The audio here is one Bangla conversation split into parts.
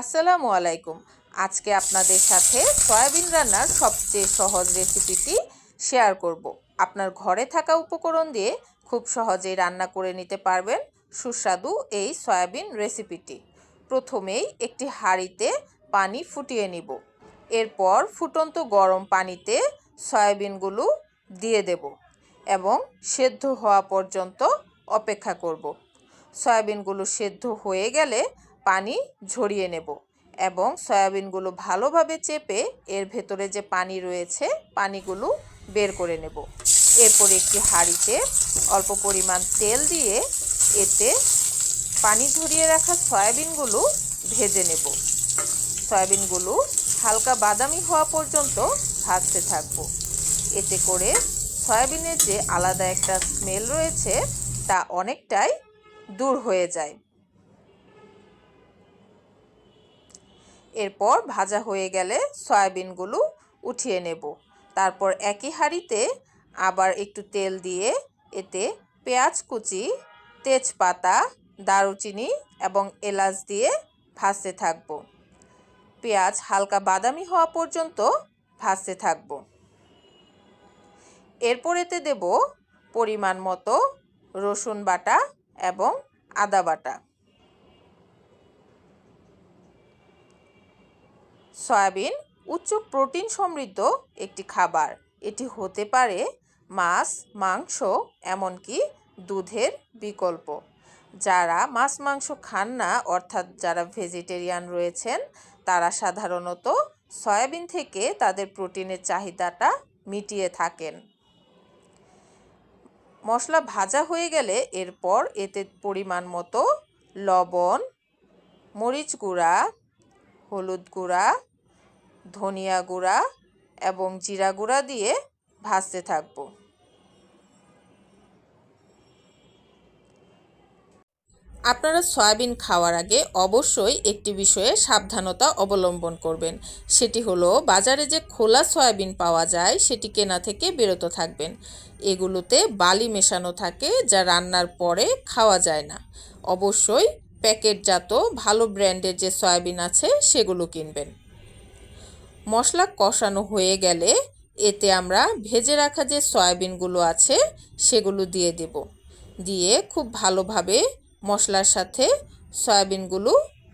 আসসালামু আলাইকুম। আজকে আপনাদের সাথে সয়াবিন রান্নার সবচেয়ে সহজ রেসিপিটি শেয়ার করব। আপনার ঘরে থাকা উপকরণ দিয়ে খুব সহজেই রান্না করে নিতে পারবেন সুস্বাদু এই সয়াবিন রেসিপিটি। প্রথমেই একটি হাঁড়িতে পানি ফুটিয়ে নিব। এরপর ফুটন্ত গরম পানিতে সয়াবিনগুলো দিয়ে দেব এবং সেদ্ধ হওয়া পর্যন্ত অপেক্ষা করব। সয়াবিনগুলো সেদ্ধ হয়ে গেলে পানি ঝরিয়ে নেব এবং সয়াবিনগুলো ভালোভাবে চেপে এর ভেতরে যে পানি রয়েছে, পানিগুলো বের করে নেব। এরপর একটি হাঁড়িতে অল্প পরিমাণ তেল দিয়ে এতে পানি ঝরিয়ে রাখা সয়াবিনগুলো ভেজে নেব। সয়াবিনগুলো হালকা বাদামি হওয়া পর্যন্ত ভাজতে থাকব। এতে করে সয়াবিনের যে আলাদা একটা স্মেল রয়েছে, তা অনেকটাই দূর হয়ে যায়। এরপর ভাজা হয়ে গেলে সয়াবিনগুলো উঠিয়ে নেব। তারপর একই হাঁড়িতে আবার একটু তেল দিয়ে এতে পেঁয়াজ কুচি, তেজপাতা, দারুচিনি এবং এলাচ দিয়ে ভাজতে থাকব। পেঁয়াজ হালকা বাদামি হওয়া পর্যন্ত ভাজতে থাকব। এরপর এতে দেব পরিমাণ মতো রসুন বাটা এবং আদা বাটা। সয়াবিন উচ্চ প্রোটিন সমৃদ্ধ একটি খাবার। এটি হতে পারে মাছ, মাংস, এমনকি দুধের বিকল্প। যারা মাছ, মাংস খান না, অর্থাৎ যারা ভেজিটেরিয়ান রয়েছেন, তারা সাধারণত সয়াবিন থেকে তাদের প্রোটিনের চাহিদাটা মিটিয়ে থাকেন। মশলা ভাজা হয়ে গেলে এরপর এতে পরিমাণ মতো লবণ, মরিচ গুঁড়া, হলুদ গুঁড়া ধনিয়া গুঁড়া এবং জিরা গুঁড়া দিয়ে ভাজতে থাকব। আপনারা সয়াবিন খাওয়ার আগে অবশ্যই একটি বিষয়ে সাবধানতা অবলম্বন করবেন। সেটি হলো, বাজারে যে খোলা সয়াবিন পাওয়া যায়, সেটি কেনা থেকে বিরত থাকবেন। এগুলোতে বালি মেশানো থাকে যা রান্নার পরে খাওয়া যায় না। অবশ্যই প্যাকেটজাত ভালো ব্র্যান্ডের যে সয়াবিন আছে, সেগুলো কিনবেন। মশলা কষানো হয়ে গেলে এতে আমরা ভেজে রাখা যে সয়াবিনগুলো আছে সেগুলো দিয়ে দেব। দিয়ে খুব ভালোভাবে মশলার সাথে সয়াবিনগুলো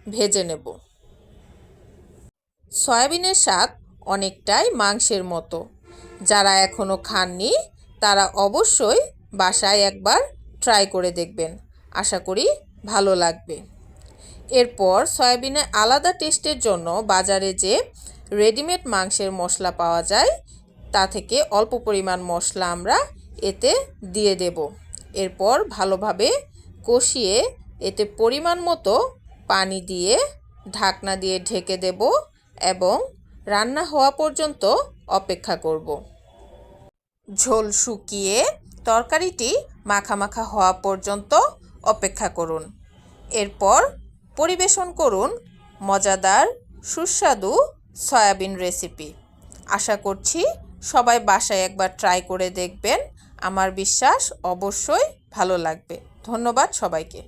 ভেজে নেব। সয়াবিনের স্বাদ অনেকটাই মাংসের মতো। যারা এখনও খাননি, তারা অবশ্যই বাসায় একবার ট্রাই করে দেখবেন। আশা করি ভালো লাগবে। এরপর সয়াবিনের আলাদা টেস্টের জন্য বাজারে যে রেডিমেড মাংসের মশলা পাওয়া যায়, তা থেকে অল্প পরিমাণ মশলা আমরা এতে দিয়ে দেব। এরপর ভালোভাবে কষিয়ে এতে পরিমাণ মতো পানি দিয়ে ঢাকনা দিয়ে ঢেকে দেব এবং রান্না হওয়া পর্যন্ত অপেক্ষা করব। ঝোল শুকিয়ে তরকারিটি মাখা মাখা হওয়া পর্যন্ত অপেক্ষা করুন। এরপর পরিবেশন করুন মজাদার সুস্বাদু সয়াবিন রেসিপি আশা করছি সবাই বাসায় একবার ট্রাই করে দেখবেন। আমার বিশ্বাস অবশ্যই ভালো লাগবে। ধন্যবাদ সবাইকে।